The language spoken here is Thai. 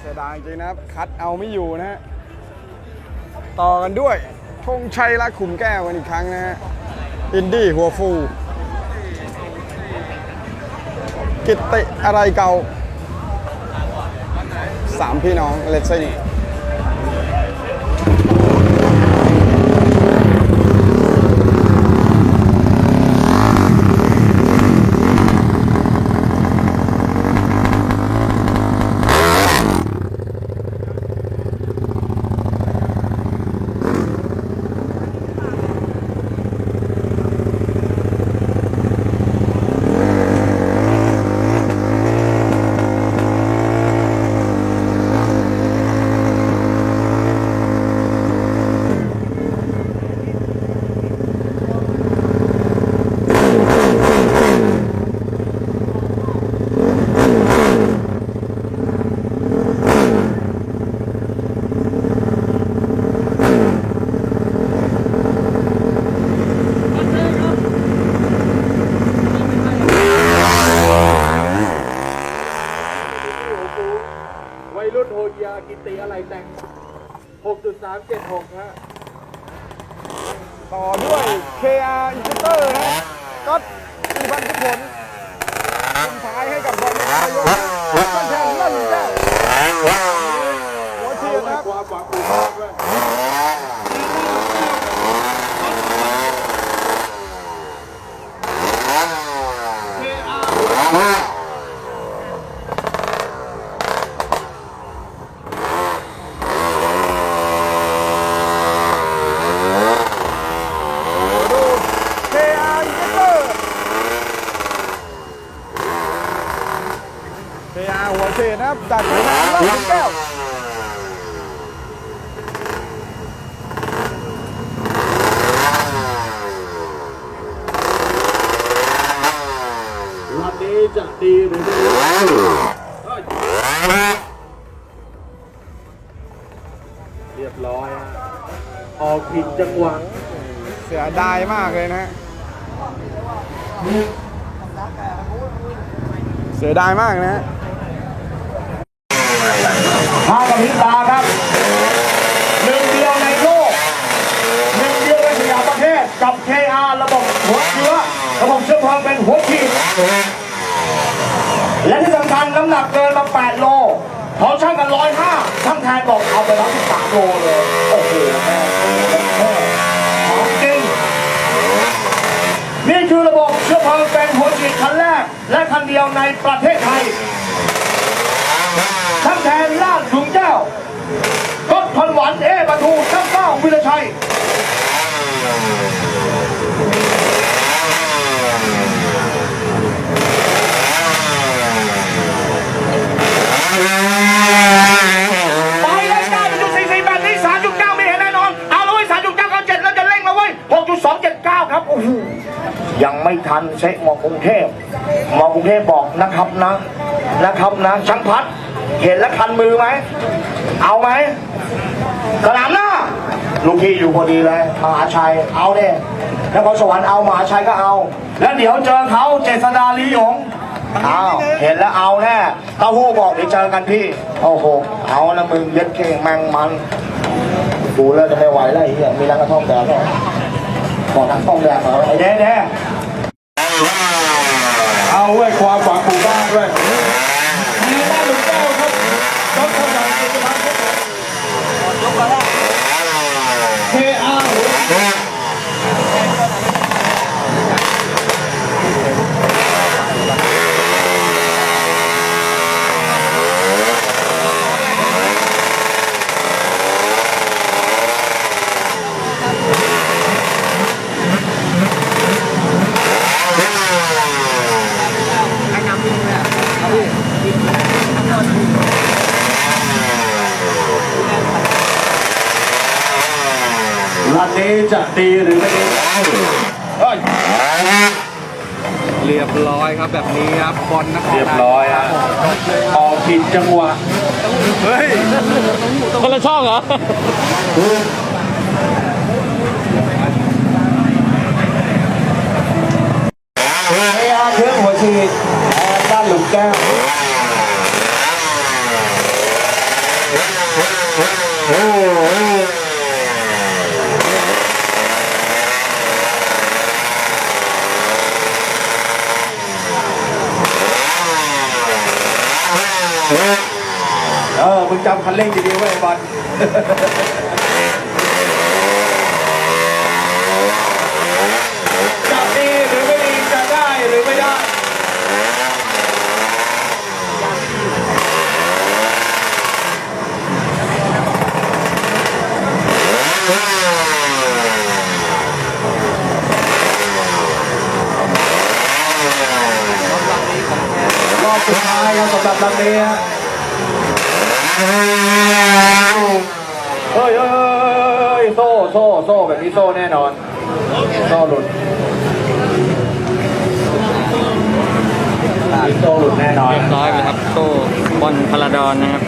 เสียดายจริงนะครับ คัดเอาไม่อยู่นะฮะ ต่อกันด้วยธงชัยรักขุมแก้วกันอีกครั้งนะฮะ อินดี้หัวฟู กิตติอะไรเก่าสามพี่น้องเลสซิ่ง วัยรุ่นโฮเกียกิติอะไรแต่งามเจ็ดหกฮะต่อด้วย KR i n s t r นะฮะก็อีพันทุกผลคนท้ายให้กับบอลนายกแทนลั่นแก้วหัวเทียนนะครับ ความหวังอุปาด้วย ดู KR i n s t r KR หัว เทียนนะครับจากทางแก้ววันนี้จะดีหรือไม่ดีเฮ้ยเรียบร้อยฮะออกผิดจังหวะเสียดายมากเลยนะฮะเสียดายมากนะฮะ มากับพิตาครับหนึ่งเดียวในโลกหนึ่งเดียวในสยามประเทศกับ KR ระบบหัวเชื้อระบบเชื้อเพลิงเป็นหัวฉีดและที่สำคัญน้ำหนักเกินมา 8 โลเขาช่างกันร้อยห้าช่างแทนบอกเอาไปร้อยสิบสามโลเลย โอ้โหแม่ของจริง นี่คือระบบเชื้อเพลิงเป็นหัวฉีดคันแรก และคันเดียวในประเทศไทย แทนลาดถุงแก้วรถพันหวันเอประทูช่างเก้าวิรชัยไปเลยเก้าจุดสี่สี่แบบนี้สามจุดเห็นแน่นอนเอาลยสามจุดเก้าเก้าเจ็ดแล้วจะเร่งแล้วเว้ยหกจุด ครับโอ้โหยังไม่ทันเช็มอกรุงเทพมอกรุงเทพบอกนะครับนะนะครับนะช่างพัด เห็นแล้วคันมือไหม เอาไหมสนามหน้าลูกพี่อยู่พอดีเลยมหาชัยเอาเนี่ยนครสวรรค์เอามหาชัยก็เอา แล้วเดี๋ยวเจอเขาเจษดาลีหยงเอาเห็นแล้วเอาแน่เต้าหู้บอกเดี๋ยวเจอกันพี่โอ้โหเอานะมึงเย็ดเก่งแมงมันดูแล้วจะไม่ไหวแล้วอ้เหี้ยมีร้านกระท่อมแดงเห รอขอทางท่อมแดงเหรอไอ้แด้แด้เอาไว้ยความหวังหมู่บ้านด้วยมีบ้านหลุมเก้าครับรถขนาดเอกพันธ์ครับ นนี้จะดีหรือไม่ดีเฮ้ยเรียบร้อยครับแบบนี้ครับบอลนครเรียบร้อยฮะออกผิดจังหวะ เฮ้ยคนละช่องเหรอ เฮ้ มึงจำคันเร่งดีๆไว้บอลจะดีหรือไม่ดีจะได้หรือไม่ได้รอบสุดท้ายครับสำหรับลำนี้ฮะ เฮ้ยเฮ้ยเฮ้ยโซ่โซ่โซ่แบบนี้โซ่แน่นอน โซ่หลุดโซ่หลุดแน่นอน เรียบร้อยเลยครับโซ่บอลพาราดอนนะครับ